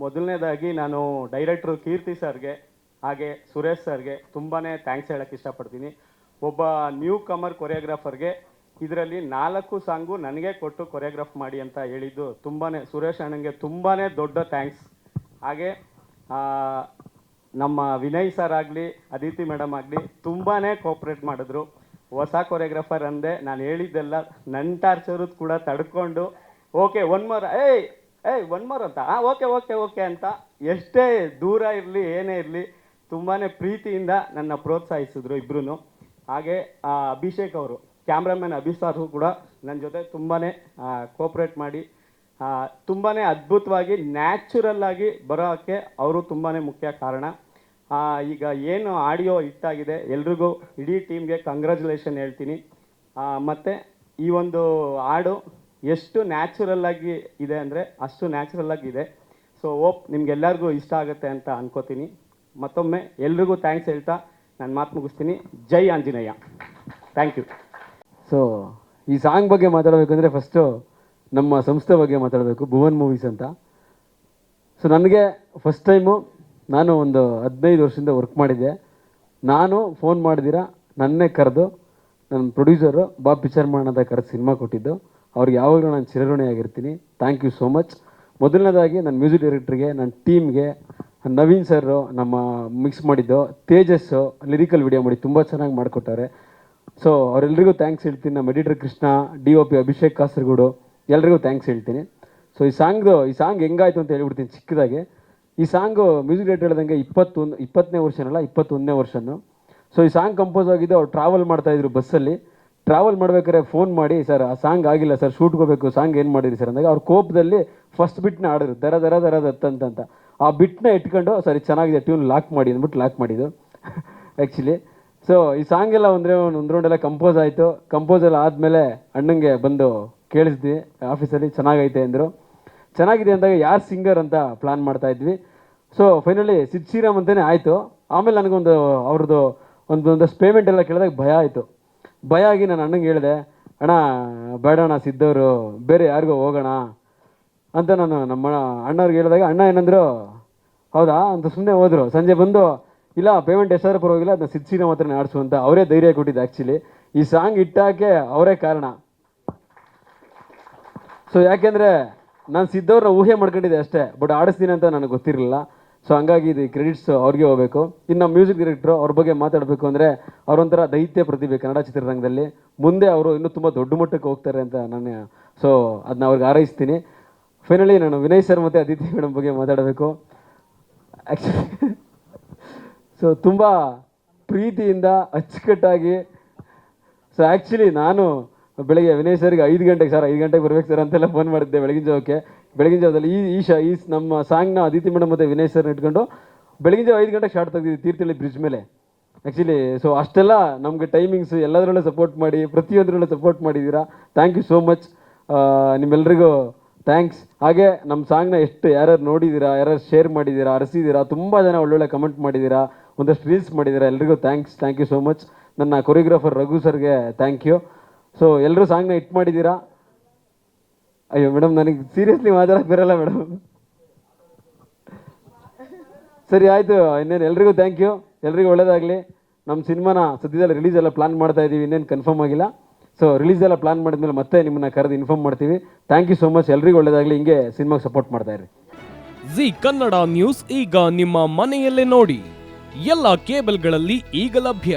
ಮೊದಲನೇದಾಗಿ ನಾನು ಡೈರೆಕ್ಟ್ರು ಕೀರ್ತಿ ಸರ್ಗೆ, ಹಾಗೆ ಸುರೇಶ್ ಸರ್ಗೆ ತುಂಬಾ ಥ್ಯಾಂಕ್ಸ್ ಹೇಳಕ್ಕೆ ಇಷ್ಟಪಡ್ತೀನಿ. ಒಬ್ಬ ನ್ಯೂ ಕಮರ್ ಕೊರಿಯೋಗ್ರಾಫರ್ಗೆ ಇದರಲ್ಲಿ ನಾಲ್ಕು ಸಾಂಗು ನನಗೆ ಕೊಟ್ಟು ಕೊರಿಯೋಗ್ರಾಫ್ ಮಾಡಿ ಅಂತ ಹೇಳಿದ್ದು ತುಂಬಾ ಸುರೇಶ್ ಅಣ್ಣಂಗೆ ತುಂಬಾ ದೊಡ್ಡ ಥ್ಯಾಂಕ್ಸ್ ಹಾಗೆ ನಮ್ಮ ವಿನಯ್ ಸರ್ ಆಗಲಿ ಅದಿತಿ ಮೇಡಮ್ ಆಗಲಿ ತುಂಬಾ ಕೋಪ್ರೇಟ್ ಮಾಡಿದ್ರು. ಹೊಸ ಕೊರಿಯೋಗ್ರಾಫರ್ ಅಂದೆ ನಾನು ಹೇಳಿದ್ದೆಲ್ಲ ನನ್ನ ಟಾರ್ಚರು ಕೂಡ ತಡ್ಕೊಂಡು ಓಕೆ ಒನ್ ಮೋರ್ ಏಯ್! ಏಯ್ ಒನ್ ಮೋರ್ ಅಂತ? ಹಾಂ ಓಕೆ ಓಕೆ ಓಕೆ ಅಂತ. ಎಷ್ಟೇ ದೂರ ಇರಲಿ, ಏನೇ ಇರಲಿ ತುಂಬಾ ಪ್ರೀತಿಯಿಂದ ನನ್ನ ಪ್ರೋತ್ಸಾಹಿಸಿದ್ರು ಇಬ್ರು ಹಾಗೆ ಅಭಿಷೇಕ್ ಅವರು, ಕ್ಯಾಮ್ರಾಮನ್ ಅಭಿಸಾರು ಕೂಡ ನನ್ನ ಜೊತೆ ತುಂಬಾ ಕೋಪ್ರೇಟ್ ಮಾಡಿ ತುಂಬಾ ಅದ್ಭುತವಾಗಿ ನ್ಯಾಚುರಲ್ ಆಗಿ ಬರೋಕ್ಕೆ ಅವರು ತುಂಬಾ ಮುಖ್ಯ ಕಾರಣ. ಈಗ ಏನು ಆಡಿಯೋ ಹಿಟ್ಟಾಗಿದೆ, ಎಲ್ರಿಗೂ ಇಡೀ ಟೀಮ್ಗೆ ಕಂಗ್ರ್ಯಾಚುಲೇಷನ್ ಹೇಳ್ತೀನಿ. ಮತ್ತೆ ಈ ಒಂದು ಹಾಡು ಎಷ್ಟು ನ್ಯಾಚುರಲ್ ಆಗಿ ಇದೆ ಅಂದರೆ ಅಷ್ಟು ನ್ಯಾಚುರಲ್ ಆಗಿದೆ ಸೊ ಓಪ್ ನಿಮ್ಗೆಲ್ಲರಿಗೂ ಇಷ್ಟ ಆಗುತ್ತೆ ಅಂತ ಅನ್ಕೋತೀನಿ. ಮತ್ತೊಮ್ಮೆ ಎಲ್ರಿಗೂ ಥ್ಯಾಂಕ್ಸ್ ಹೇಳ್ತಾ ನಾನು ಮಾತು ಮುಗಿಸ್ತೀನಿ. Jai Anjaneya. Thank you so ಈ ಸಾಂಗ್ ಬಗ್ಗೆ ಮಾತಾಡಬೇಕಂದ್ರೆ ಫಸ್ಟು ನಮ್ಮ ಸಂಸ್ಥೆ ಬಗ್ಗೆ ಮಾತಾಡಬೇಕು, ಭುವನ್ ಮೂವೀಸ್ ಅಂತ. ಸೊ ನನಗೆ ಫಸ್ಟ್ ಟೈಮು ನಾನು ಒಂದು ಹದಿನೈದು ವರ್ಷದಿಂದ ವರ್ಕ್ ಮಾಡಿದ್ದೆ. ನಾನು ಫೋನ್ ಮಾಡಿದಿರ ನನ್ನೇ ಕರೆದು ನನ್ನ ಪ್ರೊಡ್ಯೂಸರು ಬಾ ಪಿಕ್ಚರ್ ಮಾಡೋದ ಕರೆದು ಸಿನಿಮಾ ಕೊಟ್ಟಿದ್ದು. ಅವ್ರಿಗೆ ಯಾವಾಗಲೂ ನಾನು ಚಿರಋಣಿಯಾಗಿರ್ತೀನಿ. ಥ್ಯಾಂಕ್ ಯು ಸೋ ಮಚ್ ಮೊದಲನೇದಾಗಿ ನನ್ನ ಮ್ಯೂಸಿಕ್ ಡೈರೆಕ್ಟ್ರಿಗೆ, ನನ್ನ ಟೀಮ್ಗೆ, ನವೀನ್ ಸರ್ ನಮ್ಮ ಮಿಕ್ಸ್ ಮಾಡಿದ್ದು ತೇಜಸ್ಸು ಲಿರಿಕಲ್ ವಿಡಿಯೋ ಮಾಡಿ ತುಂಬ ಚೆನ್ನಾಗಿ ಮಾಡಿಕೊಟ್ಟಾರೆ. ಸೊ ಅವರೆಲ್ಲರಿಗೂ ಥ್ಯಾಂಕ್ಸ್ ಹೇಳ್ತೀನಿ. ನಮ್ಮ editor Krishna D O P Abhishek Kasaragod, ಎಲ್ರಿಗೂ ಥ್ಯಾಂಕ್ಸ್ ಹೇಳ್ತೀನಿ. ಸೊ ಈ ಸಾಂಗ್ದು ಈ ಸಾಂಗ್ ಹೆಂಗಾಯ್ತು ಅಂತ ಹೇಳ್ಬಿಡ್ತೀನಿ ಚಿಕ್ಕದಾಗಿ. ಈ ಸಾಂಗು ಮ್ಯೂಸಿಕ್ ಡೈರೆಕ್ಟರ್ ಹೇಳ್ದಂಗೆ ಇಪ್ಪತ್ತೊಂದು, ಇಪ್ಪತ್ತನೇ ವರ್ಷನಲ್ಲ, ಇಪ್ಪತ್ತೊಂದನೇ ವರ್ಷನು. ಸೊ ಈ ಸಾಂಗ್ ಕಂಪೋಸ್ ಆಗಿದ್ದು ಅವ್ರು ಟ್ರಾವೆಲ್ ಮಾಡ್ತಾಯಿದ್ರು ಬಸ್ಸಲ್ಲಿ ಟ್ರಾವೆಲ್ ಮಾಡ್ಬೇಕಾದ್ರೆ ಫೋನ್ ಮಾಡಿ, ಸರ್, ಆ ಸಾಂಗ್ ಆಗಿಲ್ಲ, ಸರ್ ಶೂಟ್ಗೆ ಹೋಗ್ಬೇಕು ಸಾಂಗ್ ಏನು ಮಾಡಿರಿ, ಸರ್? ಅಂದಾಗ ಅವ್ರ ಕೋಪದಲ್ಲಿ ಫಸ್ಟ್ ಬಿಟ್ನ ಆಡಿದ್ರು ದರ ದರ ದರ ದತ್ತಂತ ಅಂತ ಆ ಬಿಟ್ನ ಇಟ್ಕೊಂಡು, ಸರಿ, ಚೆನ್ನಾಗಿದೆ ಟ್ಯೂನ್ ಲಾಕ್ ಮಾಡಿ ಅಂದ್ಬಿಟ್ಟು ಲಾಕ್ ಮಾಡಿದ್ದು. ಆ್ಯಕ್ಚುಲಿ ಸೊ ಈ ಸಾಂಗ್ ಎಲ್ಲ ಅಂದರೆ ಒಂದು ರೌಂಡ್ ಎಲ್ಲ ಕಂಪೋಸ್ ಆಯಿತು. ಕಂಪೋಸ್ ಎಲ್ಲ ಆದಮೇಲೆ ಅಣ್ಣಂಗೆ ಬಂದು ಕೇಳಿಸ್ದಿ ಆಫೀಸಲ್ಲಿ ಚೆನ್ನಾಗೈತೆ ಅಂದರು. ಚೆನ್ನಾಗಿದೆ ಅಂದಾಗ ಯಾರು ಸಿಂಗರ್ ಅಂತ ಮಾಡ್ತಾ ಇದ್ವಿ. ಸೊ ಫೈನಲಿ ಸಿದ್ ಶ್ರೀರಾಮ್ ಅಂತಲೇ ಆಯಿತು. ಆಮೇಲೆ ನನಗೊಂದು ಅವ್ರದ್ದು ಒಂದು ಒಂದಷ್ಟು ಪೇಮೆಂಟ್ ಎಲ್ಲ ಕೇಳಿದಾಗ ಭಯ ಆಯಿತು. ಭಯ ಆಗಿ ನಾನು ಅಣ್ಣಂಗೆ ಹೇಳಿದೆ, ಅಣ್ಣ, ಬೇಡ ಅಣ್ಣ, ಸಿದ್ದವರು, ಬೇರೆ ಯಾರಿಗೋ ಹೋಗೋಣ. ಅಂತ ನಾನು ನಮ್ಮ ಅಣ್ಣವ್ರಿಗೆ ಹೇಳಿದಾಗ ಅಣ್ಣ ಏನಂದ್ರು, ಹೌದಾ? ಅಂತ ಸುಮ್ಮನೆ ಹೋದರು. ಸಂಜೆ ಬಂದು, ಇಲ್ಲ ಪೇಮೆಂಟ್ ಎಷ್ಟಾದ್ರೂ ಪರವಾಗಿಲ್ಲ ಅದನ್ನ ಸಿದ್ ಸಿನಿಮಾ ಹತ್ರನೇ ಆಡಿಸು ಅಂತ ಅವರೇ ಧೈರ್ಯ ಕೊಟ್ಟಿದ್ದು ಆ್ಯಕ್ಚುಲಿ ಈ ಸಾಂಗ್ ಇಟ್ಟಾಕೆ ಅವರೇ ಕಾರಣ. ಸೊ ಯಾಕೆಂದರೆ, ನಾನು ಸಿದ್ದವ್ರನ್ನ ಊಹೆ ಮಾಡ್ಕೊಂಡಿದ್ದೆ ಅಷ್ಟೇ ಬಟ್ ಆಡಿಸ್ತೀನಿ ಅಂತ ನನಗೆ ಗೊತ್ತಿರಲಿಲ್ಲ. ಸೊ ಹಂಗಾಗಿ ಇದು ಕ್ರೆಡಿಟ್ಸ್ ಅವ್ರಿಗೆ ಹೋಗಬೇಕು. ಇನ್ನು ಮ್ಯೂಸಿಕ್ ಡೈರೆಕ್ಟ್ರು ಅವ್ರ ಬಗ್ಗೆ ಮಾತಾಡಬೇಕು ಅಂದರೆ ಅವರೊಂಥರ ದೈತ್ಯ ಪ್ರತಿಭೆ ಕನ್ನಡ ಚಿತ್ರರಂಗದಲ್ಲಿ. ಮುಂದೆ ಅವರು ಇನ್ನೂ ತುಂಬ ದೊಡ್ಡ ಮಟ್ಟಕ್ಕೆ ಹೋಗ್ತಾರೆ ಅಂತ ನಾನು ಸೊ ಅದನ್ನ ಅವ್ರಿಗೆ ಹಾರೈಸ್ತೀನಿ. ಫೈನಲಿ ನಾನು ವಿನಯ್ ಸರ್ ಮತ್ತು ಅದಿತಿ ಮೇಡಮ್ ಬಗ್ಗೆ ಮಾತಾಡಬೇಕು. ಆ್ಯಕ್ಚುಲಿ ಸೊ ತುಂಬ ಪ್ರೀತಿಯಿಂದ ಅಚ್ಚುಕಟ್ಟಾಗಿ ಸೊ ಆ್ಯಕ್ಚುಲಿ ನಾನು ಬೆಳಗ್ಗೆ ವಿನಯ್ ಸರ್ಗೆ ಐದು ಗಂಟೆಗೆ ಸರ್ ಐದು ಗಂಟೆಗೆ ಬರ್ಬೇಕು ಸರ್ ಅಂತೆಲ್ಲ ಫೋನ್ ಮಾಡಿದ್ದೆ ಬೆಳಗಿನ ಜಾವಕ್ಕೆ. ಬೆಳಗಿನ ಜಾವದಲ್ಲಿ ಈ ಈ ಶಾ ಈ ನಮ್ಮ ಸಾಂಗ್ನ ಅದಿತಿ ಮೇಡಮ್ ಮತ್ತು ವಿನಯ್ ಸರ್ನ ಇಟ್ಕೊಂಡು ಬೆಳಗಿನ ಜಾವ ಐದು ಗಂಟೆಗೆ ಶಾರ್ಟ್ ತೆಗ್ದಿದ್ವಿ ತೀರ್ಥಹಳ್ಳಿ ಬ್ರಿಡ್ಜ್ ಮೇಲೆ. ಆ್ಯಕ್ಚುಲಿ ಸೊ ಅಷ್ಟೆಲ್ಲ ನಮಗೆ ಟೈಮಿಂಗ್ಸ್ ಎಲ್ಲದರಲ್ಲೂ ಸಪೋರ್ಟ್ ಮಾಡಿ, ಪ್ರತಿಯೊಂದರಲ್ಲೂ ಸಪೋರ್ಟ್ ಮಾಡಿದ್ದೀರಾ ಥ್ಯಾಂಕ್ ಯು ಸೋ ಮಚ್ ನಿಮ್ಮೆಲ್ರಿಗೂ ಥ್ಯಾಂಕ್ಸ್ ಹಾಗೆ ನಮ್ಮ ಸಾಂಗ್ನ ಎಷ್ಟು ಯಾರ್ಯಾರು ನೋಡಿದ್ದೀರಾ ಯಾರ್ಯಾರು ಶೇರ್ ಮಾಡಿದ್ದೀರಾ ಅರಸಿದ್ದೀರಾ ತುಂಬ ಜನ ಒಳ್ಳೊಳ್ಳೆ ಕಮೆಂಟ್ ಮಾಡಿದ್ದೀರಾ ಒಂದಷ್ಟು ರೀಲ್ಸ್ ಮಾಡಿದ್ದೀರಾ ಎಲ್ರಿಗೂ thanks thank you so much ನನ್ನ ಕೊರಿಯೋಗ್ರಾಫರ್ ರಘು ಸರ್ಗೆ ಥ್ಯಾಂಕ್ ಯು ಸೊ ಎಲ್ಲರೂ ಸಾಂಗ್ನ ಹಿಟ್ ಮಾಡಿದ್ದೀರಾ ಅಯ್ಯೋ ಮೇಡಮ್ ನನಗೆ ಸೀರಿಯಸ್ಲಿ ಮಾತಾಡಕ್ಕೆ ಬರಲ್ಲ ಮೇಡಮ್ ಸರಿ, ಆಯಿತು. ಇನ್ನೇನು, ಎಲ್ರಿಗೂ ಥ್ಯಾಂಕ್ ಯು ಎಲ್ರಿಗೂ ಒಳ್ಳೇದಾಗಲಿ. ನಮ್ಮ ಸಿನಿಮಾನ ಸದ್ಯದಲ್ಲಿ ರಿಲೀಸ್ ಎಲ್ಲ ಪ್ಲಾನ್ ಮಾಡ್ತಾ ಇದ್ದೀವಿ ಇನ್ನೇನು ಕನ್ಫರ್ಮ್ ಆಗಿಲ್ಲ. ಸೊ ರಿಲೀಸ್ ಎಲ್ಲ ಪ್ಲಾನ್ ಮಾಡಿದ್ಮೇಲೆ ಮತ್ತೆ ನಿಮ್ಮನ್ನ ಕರೆದು ಇನ್ಫಾರ್ಮ್ ಮಾಡ್ತೀವಿ. ಥ್ಯಾಂಕ್ ಯು ಸೋ ಮಚ್ ಎಲ್ರಿಗೂ ಒಳ್ಳೇದಾಗಲಿ. ಹಿಂಗೆ ಸಿನಿಮಾಗೆ ಸಪೋರ್ಟ್ ಮಾಡ್ತಾ ಇರಿ ಜಿ ಕನ್ನಡ ನ್ಯೂಸ್ ಈಗ ನಿಮ್ಮ ಮನೆಯಲ್ಲೇ ನೋಡಿ. ಎಲ್ಲ ಕೇಬಲ್ಗಳಲ್ಲಿ ಈಗ ಲಭ್ಯ.